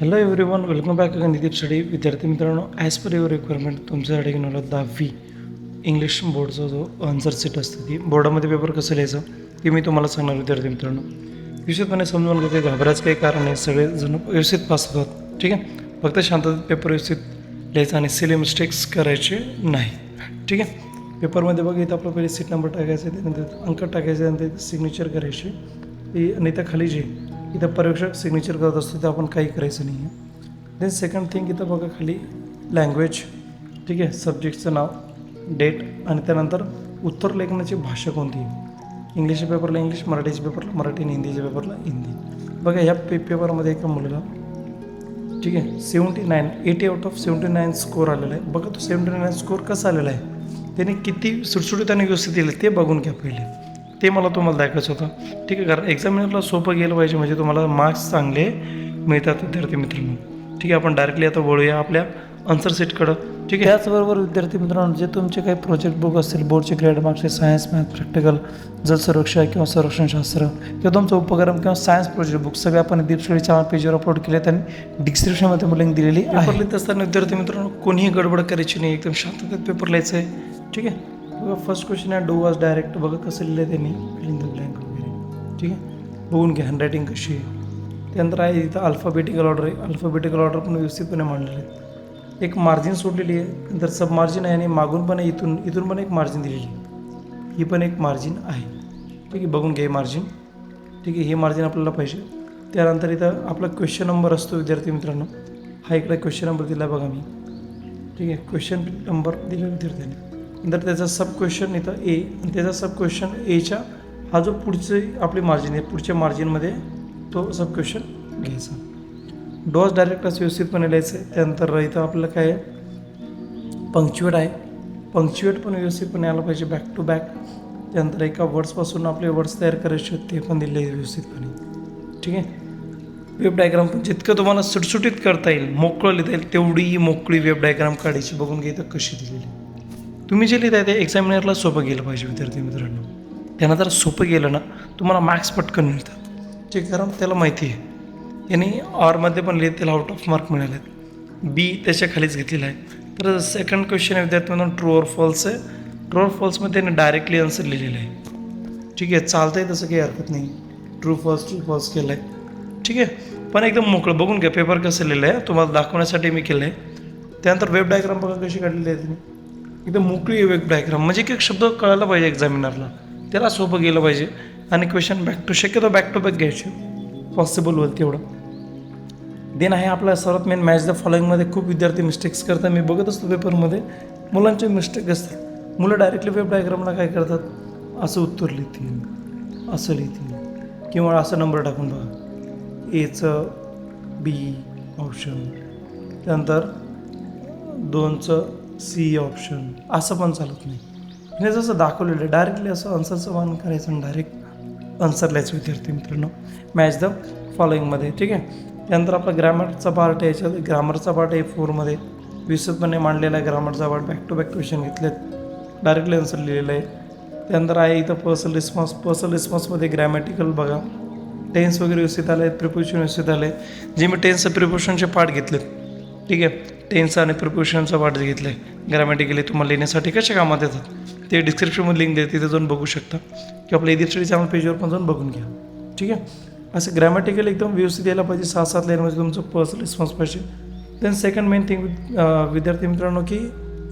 Hello everyone welcome back गणित study विद्यार्थी मित्रांनो ॲज पर युअर रिक्वायरमेंट तुमच्यासाठी घेऊन आलो दहावी. इंग्लिश बोर्डचा जो आन्सर सीट असते ती बोर्डामध्ये पेपर कसं लिहायचं ते मी तुम्हाला सांगणार विद्यार्थी मित्रांनो. व्यवस्थितपणे समजून घेते घाबरायचं काही कारण नाही सगळेजण व्यवस्थित पास होतात. ठीक आहे? फक्त शांततेत पेपर व्यवस्थित लिहायचा आणि सिली मिस्टेक्स करायचे नाही. ठीक आहे? पेपरमध्ये बघा इथं आपलं पहिले सीट नंबर टाकायचा आहे त्यानंतर अंक टाकायचे आणि सिग्नेचर करायचे. ती आणि त्या खाली जे इथं पर्यवेक्षक सिग्नेचर करत असतो तर आपण काही करायचं नाही आहे. देन सेकंड थिंग इथं बघा खाली लँग्वेज ठीक आहे? सब्जेक्टचं नाव डेट आणि त्यानंतर उत्तर लेखनाची भाषा कोणती आहे? इंग्लिशच्या पेपरला इंग्लिश मराठीच्या पेपरला मराठी आणि हिंदीच्या पेपरला हिंदी. बघा ह्या पे पेपरमध्ये एका मुलाला ठीक आहे? Seventy nine eighty out of seventy nine score आलेला आहे. बघा तो सेवन्टी नाईन स्कोर कसा आलेला आहे? त्याने किती सुटसुटीत आणि व्यवस्थित दिले ते बघून घ्या पहिले. ते मला तुम्हाला दाखवायचं होतं. ठीक आहे कारण एक्झामिनरला सोपं गेलं पाहिजे म्हणजे तुम्हाला मार्क्स चांगले मिळतात विद्यार्थी मित्रांनो. ठीक आहे आपण डायरेक्टली आता वळूया आपल्या आन्सर सीटकडं ठीक आहे? त्याचबरोबर विद्यार्थी मित्रांनो जे तुमचे काही प्रोजेक्ट बुक असतील बोर्डचे ग्रेड मार्क्सचे सायन्स मॅथ प्रॅक्टिकल जल सुरक्षा किंवा संरक्षणशास्त्र किंवा तुमचं उपक्रम किंवा सायन्स प्रोजेक्ट बुक सगळे आपण दीपश्री पेजवर अपलोड केले आणि डिस्क्रिप्शनमध्ये लिंक दिलेली लिहित असताना विद्यार्थी मित्रांनो कोणीही गडबड करायची नाही एकदम शांततेत पेपर लिहायचं आहे ठीक आहे? बघा फर्स्ट क्वेश्चन आहे डो वॉज डायरेक्ट बघा कसं लिहिलं आहे त्यांनी फिलिंग द ब्लँक वगैरे. ठीक आहे? बघून घ्या हँडरायटिंग कशी आहे. त्यानंतर आहे इथं अल्फाबेटिकल ऑर्डर आहे. अल्फाबेटिकल ऑर्डर पण व्यवस्थितपणे मांडलेले आहेत एक मार्जिन सोडलेली आहे. नंतर सब मार्जिन आहे आणि मागून पण आहे इथून इथून पण एक मार्जिन दिलेली आहे. ही पण एक मार्जिन आहे. ठीक आहे बघून घ्या मार्जिन ठीक आहे हे मार्जिन आपल्याला पाहिजे. त्यानंतर इथं आपला क्वेश्चन नंबर असतो विद्यार्थी मित्रांनो. हा इकडे क्वेश्चन नंबर दिला बघा मी. ठीक आहे क्वेश्चन नंबर दिला विद्यार्थ्यांनी. नंतर त्याचा सब क्वेश्चन इथं ए आणि त्याचा सब क्वेश्चन एच्या हा जो पुढचे आपली मार्जिन आहे पुढच्या मार्जिनमध्ये तो सब क्वेश्चन घ्यायचा. डॉस डायरेक्ट असं व्यवस्थितपणे लिहायचं आहे त्यानंतर इथं आपलं काय आहे? पंक्च्युएट आहे. पंक्च्युएट पण व्यवस्थितपणे आलं पाहिजे बॅक टू बॅक त्यानंतर एका वर्ड्सपासून आपले वर्ड्स तयार करायचे आहेत ते पण दिले व्यवस्थितपणे. ठीक आहे? वेब डायग्राम पण जितकं तुम्हाला सुटसुटीत करता येईल मोकळं लिहिता येईल तेवढी मोकळी वेब डायग्राम काढायची. बघून घ्या कशी दिलेली तुम्ही जे लिहिताय ते एक्झामिनरला सोपं गेलं पाहिजे विद्यार्थी मित्रांनो. त्यांना जर सोपं गेलं ना तुम्हाला मार्क्स पटकन मिळतात. जे कारण त्याला माहिती आहे. त्याने ऑरमध्ये पण लिहित त्याला आउट ऑफ मार्क मिळाले आहेत बी त्याच्या खालीच घेतलेला आहे. तर सेकंड क्वेश्चन आहे विद्यार्थ्यांना ट्रू ऑर फॉल्स आहे. ट्रू ऑर फॉल्समध्ये त्याने डायरेक्टली आन्सर लिहिलेलं आहे. ठीक आहे चालतं आहे तसं काही हरकत नाही. ट्रू फॉल्स ट्रू फॉल्स केलं आहे ठीक आहे पण एकदम मोकळं. बघून घ्या पेपर कसं लिहिलं आहे तुम्हाला दाखवण्यासाठी मी केलं आहे त्यानंतर वेब डायग्राम बघा कशी काढलेली आहे तुम्ही एकदम मोकळी वेग डायग्राम म्हणजे की एक शब्द कळायला पाहिजे एक्झामिनरला त्याला सोपं गेलं पाहिजे. आणि क्वेश्चन बॅक टू शक्यतो बॅक टू बॅक घ्यायचे. पॉसिबल होईल तेवढं. देन आहे आपला सर्वात मेन मॅच द फॉलोइंगमध्ये खूप विद्यार्थी मिस्टेक्स करतात. मी बघत असतो पेपरमध्ये मुलांचे मिस्टेक असतात. मुलं डायरेक्टली वेब डायग्रामला काय करतात? असं उत्तर लिहितील. असं लिहितील. किंवा असं नंबर टाकून बघा. एचं बी ऑप्शन त्यानंतर दोनचं सी ऑप्शन असं पण चालत नाही. हे जसं दाखवलेलं आहे डायरेक्टली असं आन्सरचं वन करायचं आणि डायरेक्ट आन्सर लिहायचं विद्यार्थी मित्रांनो. मॅच द फॉलोइंगमध्ये ठीक आहे? त्यानंतर आपला ग्रॅमरचा पार्ट आहे याच्यात ग्रामरचा पार्ट आहे फोरमध्ये विस्तृतपणे मांडलेला आहे ग्रामरचा part back to back question घेतलेत. डायरेक्टली आन्सर लिहिलेलं आहे. त्यानंतर आहे इथं पर्सनल रिस्पॉन्स पर्सनल रिस्पॉन्समध्ये ग्रॅमॅटिकल बघा. टेन्स वगैरे व्यवस्थित आले आहेत प्रिपोशन व्यवस्थित आले जे मी टेन्स प्रिपोशनचे पार्ट घेतलेत ठीक आहे. टेन्स आणि प्रिपोजिशनचा पाठ घेतलं आहे ग्रॅमॅटिकली तुम्हाला लिहिण्यासाठी कशा कामात येतात? ते डिस्क्रिप्शनमध्ये लिंक देते तिथे जाऊन बघू शकता. किंवा आपल्या इदिर स्टडी चॅनल पेजवर पण जाऊन बघून घ्या. ठीक आहे? असं ग्रॅमॅटिकल एकदम व्यवस्थित यायला पाहिजे. सहा सात लाईनमध्ये तुमचं पर्सनल रिस्पॉन्स पाहिजे. देन सेकंड मेन थिंग विद्यार्थी मित्रांनो की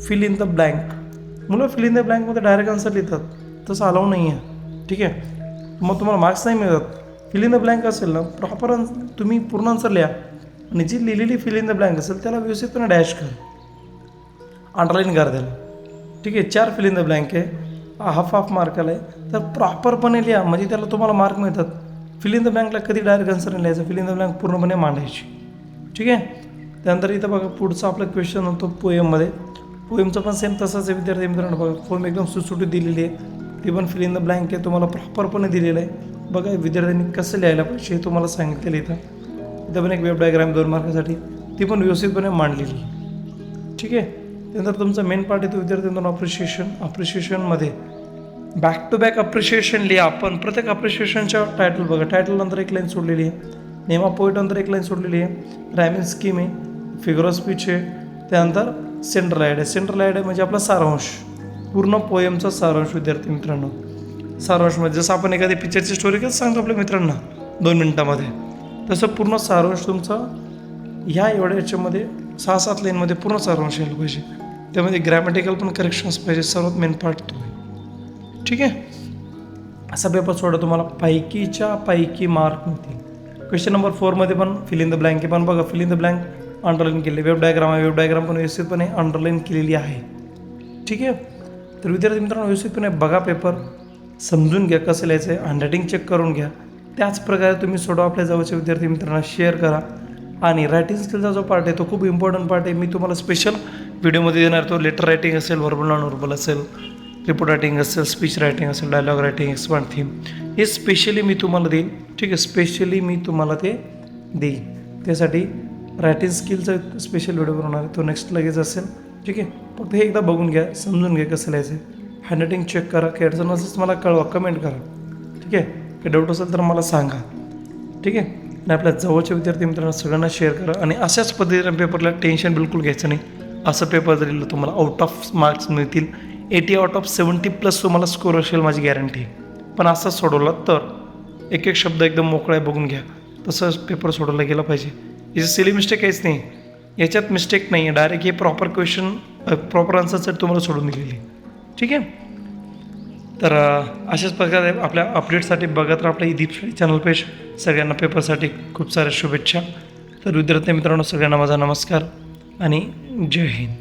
फिल इन द ब्लँक मुलं फिल इन द ब्लँकमध्ये डायरेक्ट आन्सर लिहितात. तसं अलाव नाही आहे ठीक आहे? मग तुम्हाला मार्क्स नाही मिळत. फिल इन द ब्लँक असेल ना प्रॉपर तुम्ही पूर्ण आन्सर लिहा. आणि जी लिहिलेली फिल इन द ब्लँक असेल त्याला व्यवस्थितपणे डॅश कर. अंडरलाईन कर त्याला. ठीक आहे चार फिल इन द ब्लँक आहे. हाफ हाफ मार्काला आहे तर प्रॉपरपणे लिहा म्हणजे त्याला तुम्हाला मार्क मिळतात. फिल इन द ब्लँकला कधी डायरेक्ट आन्सर नाही लिहायचं. फिल इन द ब्लँक पूर्णपणे मांडायची. ठीक आहे? त्यानंतर इथं बघा पुढचा आपला क्वेश्चन होतो पोएममध्ये पोएमचा पण सेम तसंच आहे विद्यार्थी मित्रांनो. बघा फॉर्म एकदम सुटसुटीत दिलेली आहे. ती पण फिल इन द ब्लँक आहे तुम्हाला प्रॉपरपणे दिलेलं आहे. बघा विद्यार्थ्यांनी कसं लिहायला पाहिजे हे तुम्हाला सांगितलेलं इथं. इथं पण एक वेब डायग्राम दोन मार्कासाठी ती पण व्यवस्थितपणे मांडलेली. ठीक आहे? त्यानंतर तुमचा मेन पार्ट येतो विद्यार्थ्यांना अप्रिशिएशन अप्रिशिएशनमध्ये बॅक टू बॅक अप्रिशिएशन लिहा. आपण प्रत्येक अप्रिशिएशनच्या टायटल बघा. टायटल नंतर एक लाईन सोडलेली आहे. नेमा पोईटनंतर एक लाईन सोडलेली आहे. रॅमिन स्कीम आहे. फिगर ऑफ स्पीच आहे. त्यानंतर सेंट्रल आयड आहे. सेंट्रल आयड आहे म्हणजे आपला सारांश. पूर्ण पोयमचा सारांश विद्यार्थी मित्रांनो. सारांश म्हणजे जसं आपण एखादी पिक्चरची स्टोरी कसं सांगतो आपल्या मित्रांना. दोन मिनटामध्ये. तसं पूर्ण सारांश तुमचा ह्या एवढ्या याच्यामध्ये सहा सात लाईनमध्ये पूर्ण सारांश यायला पाहिजे. त्यामध्ये ग्रॅमॅटिकल पण करेक्शन्स पाहिजे सर्वात मेन पार्ट तो. आहे ठीक आहे? असा पेपर सोडा तुम्हाला. पैकीच्या पैकी मार्क मिळतील क्वेश्चन नंबर फोरमध्ये पण फिल इन द ब्लँक पण बघा fill in the blank underline केले. वेब डायग्राम आहे वेब डायग्राम पण व्यवस्थितपणे अंडरलाईन केलेली आहे. ठीक आहे? तर विद्यार्थी मित्रांनो व्यवस्थितपणे बघा पेपर समजून घ्या कसं लिहायचं आहे हँडरायटिंग चेक करून घ्या. त्याच प्रकारे तुम्ही सोडवा आपल्या जवळच्या विद्यार्थी मित्रांना शेअर करा. आणि रायटिंग स्किलचा जो पार्ट आहे तो खूप इम्पॉर्टंट पार्ट आहे. मी तुम्हाला स्पेशल व्हिडिओमध्ये देणार तो लेटर रायटिंग असेल व्हर्बल नॉन व्हर्बल असेल रिपोर्ट रायटिंग असेल स्पीच रायटिंग असेल डायलॉग रायटिंग एक्सपांड थीम हे स्पेशली मी तुम्हाला देईन. ठीक आहे स्पेशली मी तुम्हाला ते देईन. त्यासाठी रायटिंग स्किलचा स्पेशल व्हिडिओ बनवणार आहे. तो नेक्स्ट लगेच असेल. ठीक आहे फक्त हे एकदा बघून घ्या समजून घ्या कसं लिहायचं हँडरायटिंग चेक करा. काही अडचण असेल मला कळवा कमेंट करा. ठीक आहे? काही डाऊट असेल तर मला सांगा. ठीक आहे? आणि आपल्या जवळच्या विद्यार्थी मित्रांना सगळ्यांना शेअर करा आणि अशाच पद्धतीने पेपरला टेन्शन बिलकुल घ्यायचं नाही. असं पेपर जर तुम्हाला आउट ऑफ मार्क्स मिळतील. Eighty out of seventy plus तुम्हाला स्कोर असेल माझी गॅरंटी पण असं सोडवलं तर एक एक शब्द एकदम मोकळा आहे बघून घ्या. तसंच पेपर सोडवला गेला पाहिजे. याची सिली मिस्टेक काहीच नाही. याच्यात मिस्टेक नाही आहे डायरेक्ट हे प्रॉपर क्वेश्चन प्रॉपर आन्सरसाठी तुम्हाला सोडून दिलेली ठीक आहे? तर अशाच प्रकारे आपल्या अपडेटसाठी बघत राहा आपल्या दीप चॅनल पेज. सगळ्यांना पेपरसाठी खूप साऱ्या शुभेच्छा. तर विद्यार्थी मित्रांनो सगळ्यांना माझा नमस्कार आणि जय हिंद.